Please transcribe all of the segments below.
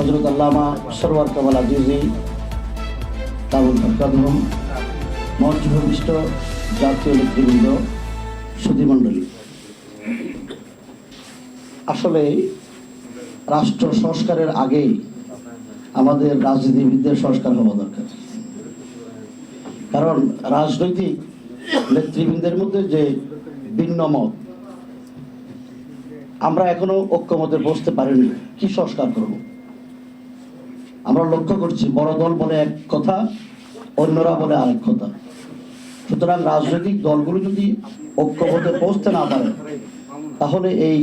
হজরত আল্লামা সরওয়ার কামাল আজিজি তাবুল ফরকাদম মঞ্চভূমিষ্ঠ জাতীয় নেতৃবৃন্দ, সুধীমণ্ডলী। আসলে রাষ্ট্র সংস্কারের আগে আমাদের রাজনীতিবিদদের সংস্কার হওয়া দরকার। কারণ রাজনৈতিক নেতৃবৃন্দের মধ্যে যে ভিন্ন মত, আমরা এখনও ঐক্যমতে বসতে পারিনি। কি সংস্কার করব? আমরা লক্ষ্য করছি, বড় দল বলে এক কথা, অন্যরা বলে আরেক কথা। সুতরাং রাজনৈতিক দলগুলো যদি ঐক্যমতে পৌঁছতে না পারে, তাহলে এই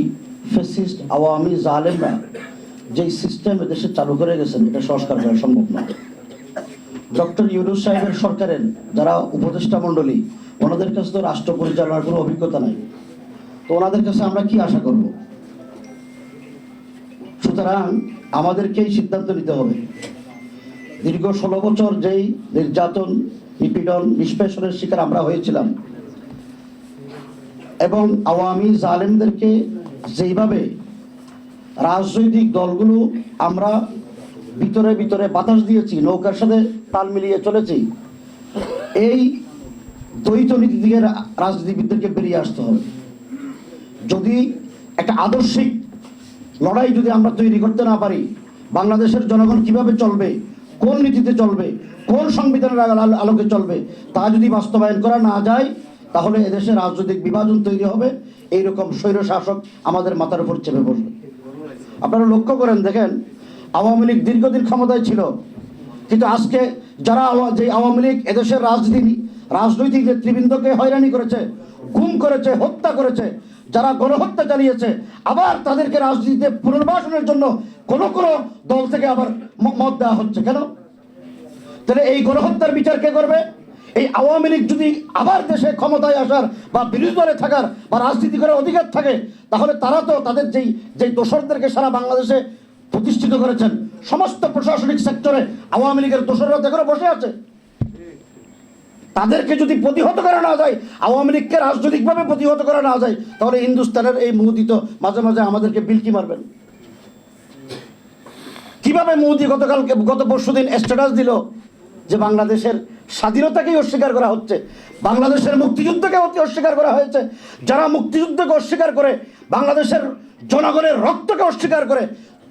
ফেসিস্ট আওয়ামী জালেমরা যেই সিস্টেম দেশে চালু করে গেছেন, এটা সংস্কার করা সম্ভব নয় ডক্টর ইউনুস সাহেবের সরকারের যারা উপদেষ্টা মণ্ডলী, ওনাদের কাছে তো রাষ্ট্র পরিচালনার কোনো অভিজ্ঞতা নাই। তো ওনাদের কাছে আমরা কি আশা করব? সুতরাং আমাদেরকেই সিদ্ধান্ত নিতে হবে। দীর্ঘ ষোলো বছর যেই নির্যাতন, নিপীড়ন, নিষ্পেষণের শিকার আমরা হয়েছিলাম এবং আওয়ামী জালেমদেরকে যেইভাবে রাজনৈতিক দলগুলো আমরা ভিতরে ভিতরে বাতাস দিয়েছি, নৌকার সাথে তাল মিলিয়ে চলেছি, এই দ্বৈত নীতি রা- রাজনীতিবিদদেরকে বেরিয়ে আসতে হবে। যদি একটা আদর্শিক লড়াই যদি আমরা তৈরি করতে না পারি, বাংলাদেশের জনগণ কীভাবে চলবে, কোন নীতিতে চলবে, কোন সংবিধানের আলো- আলো- আলোকে চলবে, তা যদি বাস্তবায়ন করা না যায়, তাহলে এদেশে রাজনৈতিক বিভাজন তৈরি হবে। এইরকম স্বৈর শাসক আমাদের মাথার উপর চেপে বসবে। আপনারা লক্ষ্য করেন, দেখেন, আওয়ামী লীগ দীর্ঘদিন ক্ষমতায় ছিল। কিন্তু আজকে যারা যে আওয়ামী লীগ এদেশের রাজনীতি রাজনৈতিক নেতৃবৃন্দকে হয়রানি করেছে, গুম করেছে, হত্যা করেছে যারা গণহত্যা চালিয়েছে, আবার তাদেরকে রাজনীতিতে পুনর্বাসনের জন্য কোন কোন দল থেকে আবার মত দেওয়া হচ্ছে কেন? তাহলে এই গণহত্যার বিচার কে করবে? এই আওয়ামী লীগ যদি আবার দেশে ক্ষমতায় আসার বা বিরোধী দলে থাকার বা রাজনীতি করার অধিকার থাকে, তাহলে তারা তো তাদের যেই যেই দোষরদেরকে সারা বাংলাদেশে প্রতিষ্ঠিত করেছেন, সমস্ত প্রশাসনিক সেক্টরে আওয়ামী লীগের দোসররা তো এখনও বসে আছে। তাদেরকে যদি প্রতিহত করা না যায়, আওয়ামী লীগকে রাজনৈতিকভাবে প্রতিহত করা না যায়, তাহলে হিন্দুস্তানের এই মোদি তো মাঝে মাঝে আমাদেরকে বিলকি মারবেন। কীভাবে মোদি গতকালকে, গত পরশু দিন স্ট্যাটাস দিল যে বাংলাদেশের স্বাধীনতাকেই অস্বীকার করা হচ্ছে, বাংলাদেশের মুক্তিযুদ্ধকে অতি অস্বীকার করা হয়েছে, যারা মুক্তিযুদ্ধকে অস্বীকার করে, বাংলাদেশের জনগণের রক্তকে অস্বীকার করে,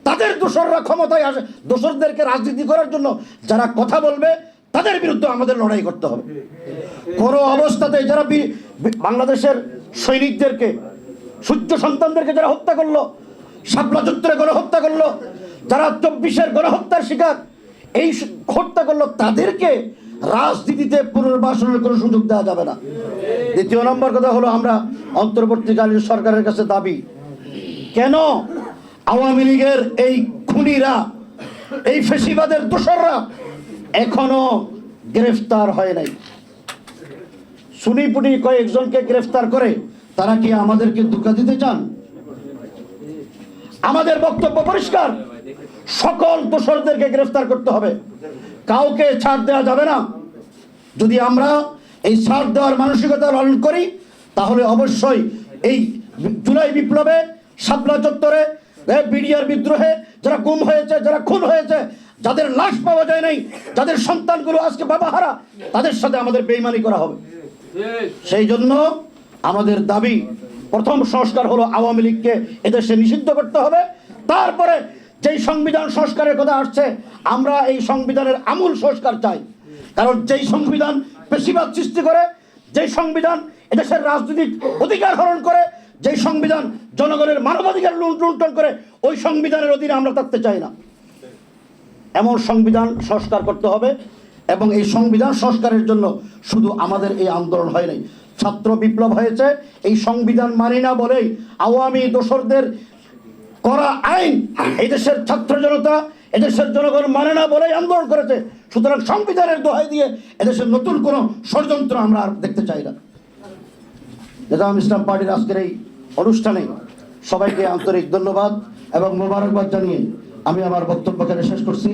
তাদের দোসররা ক্ষমতায় আসে, দোসরদেরকে রাজনীতি করার জন্য যারা কথা বলবে তাদের বিরুদ্ধে আমাদের লড়াই করতে হবে। কোনো অবস্থাতে যারা বাংলাদেশের সৈনিকদেরকে, সূর্য সন্তানদেরকে যারা হত্যা করল, শাপলা চত্বরে গণহত্যা করল, যারা চব্বিশের গণহত্যার শিকার, এই হত্যা করল, তাদেরকে রাজনীতিতে পুনর্বাসনের কোনো সুযোগ দেওয়া যাবে না। দ্বিতীয় নম্বর কথা হলো আমরা অন্তর্বর্তীকালীন সরকারের কাছে দাবি, কেন আওয়ামী লীগের এই খুনিরা, এই ফেসিবাদের দোসররা এখনও গ্রেফতার হয় নাই। সুনিপুনি কয়েকজনকে গ্রেফতার করে তারা কি আমাদেরকে দুঃখা দিতে চান? আমাদের বক্তব্য পরিষ্কার। সকল দোষরদেরকে গ্রেফতার করতে হবে। কাউকে ছাড় দেওয়া যাবে না। যদি আমরা এই ছাড় দেওয়ার মানসিকতা লালন করি, তাহলে অবশ্যই এই জুলাই বিপ্লবে, শাপলা চত্বরে বিডিআর বিদ্রোহে যারা গুম হয়েছে, যারা খুন হয়েছে যাদের লাশ পাওয়া যায় নাই, যাদের সন্তানগুলো আজকে বাবাহারা তাদের সাথে আমাদের বেইমানি করা হবে। সেই জন্য আমাদের দাবি, প্রথম সংস্কার হলো আওয়ামী লীগকে এদেশে নিষিদ্ধ করতে হবে। তারপরে যেই সংবিধান সংস্কারের কথা আসছে, আমরা এই সংবিধানের আমূল সংস্কার চাই। কারণ যেই সংবিধান পেশিবাদ সৃষ্টি করে, যেই সংবিধান এদেশের রাজনৈতিক অধিকার হরণ করে, যেই সংবিধান জনগণের মানবাধিকার লুণ্ঠন করে, ওই সংবিধানের অধীনে আমরা থাকতে চাই না। এমন সংবিধান সংস্কার করতে হবে এবং এই সংবিধান সংস্কারের জন্য শুধু আমাদের এই আন্দোলন হয় নাই। ছাত্র বিপ্লব হয়েছে, এই সংবিধান মানি না বলেই আওয়ামী দোসরদের করা আইন এই দেশের ছাত্র জনতা, এদেশের জনগণ মানে না বলেই আন্দোলন করেছে। সুতরাং সংবিধানের দোহাই দিয়ে এদেশের নতুন কোনো ষড়যন্ত্র আমরা আর দেখতে চাই না। নেজাম ইসলাম পার্টির আজকের এই অনুষ্ঠানে সবাইকে আন্তরিক ধন্যবাদ এবং মোবারকবাদ জানিয়ে আমি আমার বক্তব্য শেষ করছি।